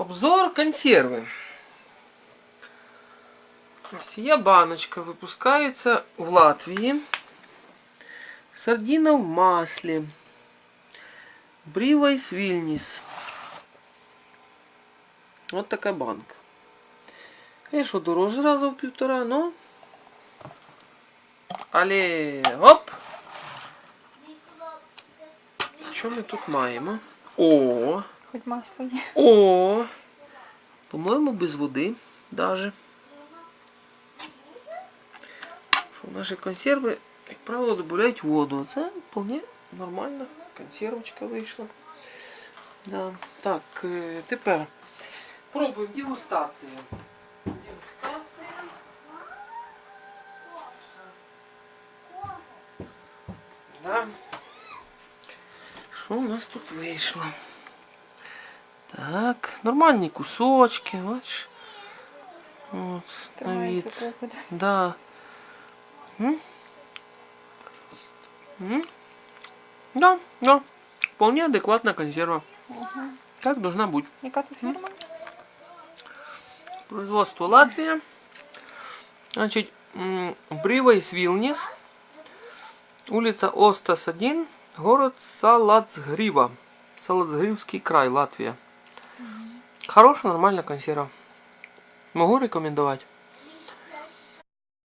Обзор консервы. Сия баночка выпускается в Латвии. Сардина в масле. Бривайс Вильнис. Вот такая банка. Конечно, дороже раза в півтора, но... Але, оп! Що ми тут маємо? О! Хоч масло є. О! По-моєму, без води. Що наші консерви, як правило, додають воду. Це вполне нормальна консервочка вийшла. Да. Так, е, тепер пробуємо дегустацію. Да. Що у нас тут вийшло? Так, нормальні кусочки, бачиш. От, на Тримається вид. трохи. Да. М? М? Да, да. Вполне адекватная консерва. Ага. Так должна быть. Яка тут фірма? Производство Латвия. Значит, м, Бривайс Вилнис. Улица Остас 1. Город Салацгрива. Салацгривский край, Латвия. Хорошая, нормальная консерва. Могу рекомендовать.